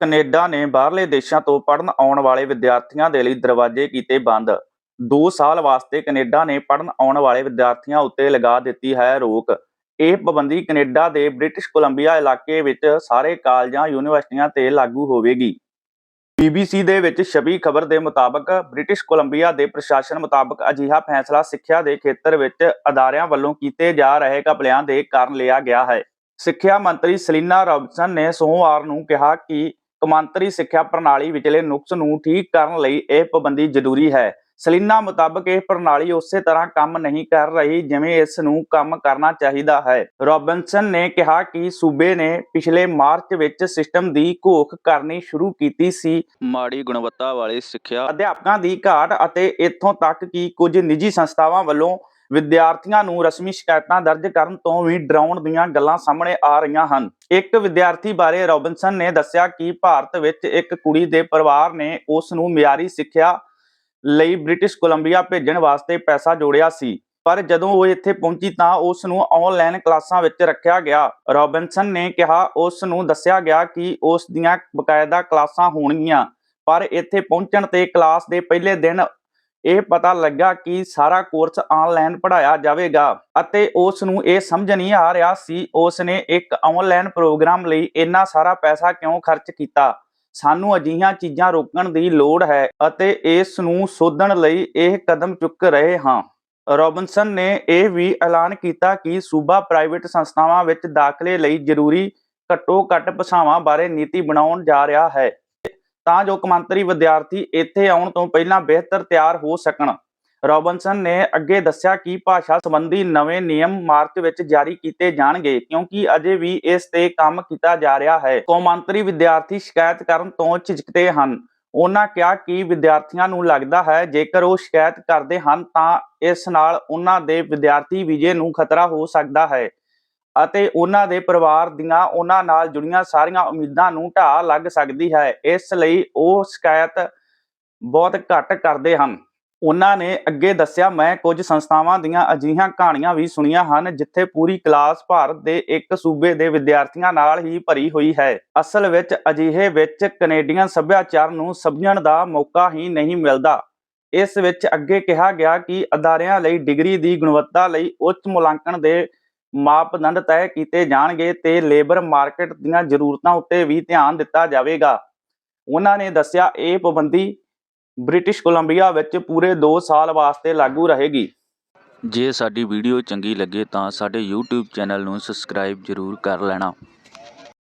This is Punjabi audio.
ਕੈਨੇਡਾ ਨੇ ਬਾਹਰਲੇ ਦੇਸ਼ਾਂ ਤੋਂ ਪੜ੍ਹਨ ਆਉਣ ਵਾਲੇ ਵਿਦਿਆਰਥੀਆਂ ਦੇ ਲਈ ਦਰਵਾਜ਼ੇ ਕੀਤੇ ਬੰਦ। 2 ਸਾਲ ਵਾਸਤੇ ਕੈਨੇਡਾ ਨੇ ਪੜ੍ਹਨ ਆਉਣ ਵਾਲੇ ਵਿਦਿਆਰਥੀਆਂ ਉੱਤੇ ਲਗਾ ਦਿੱਤੀ ਹੈ ਰੋਕ। ਇਹ ਪਾਬੰਦੀ ਕੈਨੇਡਾ ਦੇ ਬ੍ਰਿਟਿਸ਼ ਕੋਲੰਬੀਆ ਇਲਾਕੇ ਵਿੱਚ ਸਾਰੇ ਕਾਲਜਾਂ, ਯੂਨੀਵਰਸਿਟੀਆਂ ਤੇ ਲਾਗੂ ਹੋਵੇਗੀ। BBC ਦੇ ਵਿੱਚ ਛਪੀ ਖਬਰ ਦੇ ਮੁਤਾਬਕ ਬ੍ਰਿਟਿਸ਼ ਕੋਲੰਬੀਆ ਦੇ ਪ੍ਰਸ਼ਾਸਨ ਮੁਤਾਬਕ ਅਜਿਹਾ ਫੈਸਲਾ ਸਿੱਖਿਆ ਦੇ ਖੇਤਰ ਵਿੱਚ ਅਦਾਰਿਆਂ ਵੱਲੋਂ ਕੀਤੇ ਜਾ ਰਹੇ ਘਪਲਿਆਂ ਦੇ ਕਾਰਨ ਲਿਆ ਗਿਆ ਹੈ। ਸਿੱਖਿਆ ਮੰਤਰੀ ਸਲੀਨਾ ਰਾਬਸਨ ਨੇ ਸੋਮਵਾਰ ਨੂੰ ਕਿਹਾ ਕਿ ਕੌਮਾਂਤਰੀ ਸਿੱਖਿਆ ਪ੍ਰਣਾਲੀ ਵਿਚਲੇ ਨੁਕਸ ਨੂੰ ਠੀਕ ਕਰਨ ਲਈ ਇਹ ਪਾਬੰਦੀ ਜ਼ਰੂਰੀ ਹੈ। ਸਲੀਨਾ ਮੁਤਾਬਕ ਇਹ ਪ੍ਰਣਾਲੀ ਉਸੇ ਤਰ੍ਹਾਂ ਕੰਮ ਨਹੀਂ ਕਰ ਰਹੀ ਜਿਵੇਂ ਇਸ ਨੂੰ ਕੰਮ ਕਰਨਾ ਚਾਹੀਦਾ ਹੈ। ਰੋਬਿਨਸਨ ਨੇ ਕਿਹਾ ਕਿ ਸੂਬੇ ਨੇ ਪਿਛਲੇ ਮਾਰਚ ਵਿੱਚ ਸਿਸਟਮ ਦੀ ਘੋਖ ਕਰਨੀ ਸ਼ੁਰੂ ਕੀਤੀ ਸੀ। ਮਾੜੀ ਗੁਣਵੱਤਾ ਵਾਲੀ ਸਿੱਖਿਆ ਅਧਿਆਪਕਾਂ ਦੀ ਘਾਟ ਅਤੇ ਇੱਥੋਂ ਤੱਕ ਕਿ ਕੁਝ ਨਿੱਜੀ ਸੰਸਥਾਵਾਂ ਵੱਲੋਂ ਵਿਦਿਆਰਥੀਆਂ ਨੂੰ ਰਸਮੀ ਸ਼ਿਕਾਇਤਾਂ ਦਰਜ ਕਰਨ ਤੋਂ ਵੀ ਡਰਾਉਣ ਦੀਆਂ ਗੱਲਾਂ ਸਾਹਮਣੇ ਆ ਰਹੀਆਂ ਹਨ। ਇੱਕ ਵਿਦਿਆਰਥੀ ਬਾਰੇ ਰੋਬਿਨਸਨ ਨੇ ਦੱਸਿਆ ਕਿ ਭਾਰਤ ਵਿੱਚ ਇੱਕ ਕੁੜੀ ਦੇ ਪਰਿਵਾਰ ਨੇ ਉਸ ਨੂੰ ਮਿਆਰੀ ਸਿੱਖਿਆ ਲਈ ਬ੍ਰਿਟਿਸ਼ ਕੋਲੰਬੀਆ ਭੇਜਣ ਵਾਸਤੇ ਪੈਸਾ ਜੋੜਿਆ ਸੀ। ਪਰ ਜਦੋਂ ਉਹ ਇੱਥੇ ਪਹੁੰਚੀ ਤਾਂ ਉਸ ਨੂੰ ਆਨਲਾਈਨ ਕਲਾਸਾਂ ਵਿੱਚ ਰੱਖਿਆ ਗਿਆ। ਰੋਬਿਨਸਨ ਨੇ ਕਿਹਾ, ਉਸ ਨੂੰ ਦੱਸਿਆ ਗਿਆ ਕਿ ਉਸ ਦੀਆਂ ਬਕਾਇਦਾ ਕਲਾਸਾਂ ਹੋਣਗੀਆਂ, ਪਰ ਇੱਥੇ ਪਹੁੰਚਣ ਤੇ ਕਲਾਸ ਦੇ ਪਹਿਲੇ ਦਿਨ ਇਹ ਪਤਾ ਲੱਗਾ ਕਿ ਸਾਰਾ ਕੋਰਸ ਆਨਲਾਈਨ ਪੜਾਇਆ ਜਾਵੇਗਾ ਅਤੇ ਉਸ ਨੂੰ ਇਹ ਸਮਝ ਨਹੀਂ ਆ ਰਿਹਾ ਸੀ। ਉਸ ਨੇ ਇੱਕ ਆਨਲਾਈਨ ਪ੍ਰੋਗਰਾਮ ਲਈ ਇੰਨਾ ਸਾਰਾ ਪੈਸਾ ਕਿਉਂ ਖਰਚ ਕੀਤਾ? ਸਾਨੂੰ ਅਜਿਹੀਆਂ ਚੀਜ਼ਾਂ ਰੋਕਣ ਦੀ ਲੋੜ ਹੈ ਅਤੇ ਇਸ ਨੂੰ ਸੋਧਣ ਲਈ ਇਹ ਕਦਮ ਚੁੱਕ ਰਹੇ ਹਾਂ। ਰੋਬਿਨਸਨ ਨੇ ਇਹ ਵੀ ਐਲਾਨ ਕੀਤਾ ਕਿ ਸੂਬਾ ਪ੍ਰਾਈਵੇਟ ਸੰਸਥਾਵਾਂ ਵਿੱਚ ਦਾਖਲੇ ਲਈ ਜ਼ਰੂਰੀ ਘੱਟੋ-ਘੱਟ ਭਾਸ਼ਾਵਾਂ ਬਾਰੇ ਨੀਤੀ ਬਣਾਉਣ ਜਾ ਰਿਹਾ ਹੈ। ਤਾਂ ਜੋ ਕੌਮਾਂਤਰੀ ਵਿਦਿਆਰਥੀ ਇੱਥੇ ਆਉਣ ਤੋਂ ਪਹਿਲਾਂ ਬਿਹਤਰ ਤਿਆਰ ਹੋ ਸਕਣ। ਰੋਬਿਨਸਨ ਨੇ ਅੱਗੇ ਦੱਸਿਆ ਕਿ ਭਾਸ਼ਾ ਸੰਬੰਧੀ ਨਵੇਂ ਨਿਯਮ ਮਾਰਚ ਵਿੱਚ ਜਾਰੀ ਕੀਤੇ ਜਾਣਗੇ, ਕਿਉਂਕਿ ਅਜੇ ਵੀ ਇਸ ਤੇ ਕੰਮ ਕੀਤਾ ਜਾ ਰਿਹਾ ਹੈ। ਕੌਮਾਂਤਰੀ ਵਿਦਿਆਰਥੀ ਸ਼ਿਕਾਇਤ ਕਰਨ ਤੋਂ ਝਿਜਕਦੇ ਹਨ। ਉਹਨਾਂ ਕਿਹਾ ਕਿ ਵਿਦਿਆਰਥੀਆਂ ਨੂੰ ਲੱਗਦਾ ਹੈ, ਜੇਕਰ ਉਹ ਸ਼ਿਕਾਇਤ ਕਰਦੇ ਹਨ ਤਾਂ ਇਸ ਨਾਲ ਉਹਨਾਂ ਦੇ ਵਿਦਿਆਰਥੀ ਵਿਜੇ ਨੂੰ ਖਤਰਾ ਹੋ ਸਕਦਾ ਹੈ। ਅਤੇ ਉਹਨਾਂ ਦੇ ਪਰਿਵਾਰ ਦੀਆਂ ਉਹਨਾਂ ਨਾਲ ਜੁੜੀਆਂ ਸਾਰੀਆਂ ਉਮੀਦਾਂ ਨੂੰ ਢਾਹ ਲੱਗ ਸਕਦੀ ਹੈ। ਇਸ ਲਈ ਉਹ ਸ਼ਿਕਾਇਤ ਬਹੁਤ ਘੱਟ ਕਰਦੇ ਹਨ। ਉਹਨਾਂ ਨੇ ਅੱਗੇ ਦੱਸਿਆ, ਮੈਂ ਕੁਝ ਸੰਸਥਾਵਾਂ ਦੀਆਂ ਅਜਿਹੀਆਂ ਕਹਾਣੀਆਂ ਵੀ ਸੁਣੀਆਂ ਹਨ, ਜਿੱਥੇ ਪੂਰੀ ਕਲਾਸ ਭਾਰਤ ਦੇ ਇੱਕ ਸੂਬੇ ਦੇ ਵਿਦਿਆਰਥੀਆਂ ਨਾਲ ਹੀ ਭਰੀ ਹੋਈ ਹੈ। ਅਸਲ ਵਿੱਚ ਅਜਿਹੇ ਵਿੱਚ ਕੈਨੇਡੀਅਨ ਸੱਭਿਆਚਾਰ ਨੂੰ ਸਮਝਣ ਦਾ ਮੌਕਾ ਹੀ ਨਹੀਂ ਮਿਲਦਾ। ਇਸ ਵਿੱਚ ਅੱਗੇ ਕਿਹਾ ਗਿਆ ਕਿ ਅਦਾਰਿਆਂ ਲਈ ਡਿਗਰੀ ਦੀ ਗੁਣਵੱਤਾ ਲਈ ਉੱਚ ਮੁਲਾਂਕਣ ਦੇ ਮਾਪਦੰਡ ਤੈਅ ਕੀਤੇ ਜਾਣਗੇ ਤੇ ਲੇਬਰ ਮਾਰਕੀਟ ਦੀਆਂ ਜ਼ਰੂਰਤਾਂ ਉੱਤੇ ਵੀ ਧਿਆਨ ਦਿੱਤਾ ਜਾਵੇਗਾ। ਉਹਨਾਂ ਨੇ ਦੱਸਿਆ, ਇਹ ਪਾਬੰਦੀ ਬ੍ਰਿਟਿਸ਼ ਕੋਲੰਬੀਆ ਵਿੱਚ ਪੂਰੇ 2 ਸਾਲ ਵਾਸਤੇ ਲਾਗੂ ਰਹੇਗੀ। ਜੇ ਸਾਡੀ ਵੀਡੀਓ ਚੰਗੀ ਲੱਗੇ ਤਾਂ ਸਾਡੇ YouTube ਚੈਨਲ ਨੂੰ ਸਬਸਕ੍ਰਾਈਬ ਜ਼ਰੂਰ ਕਰ ਲੈਣਾ।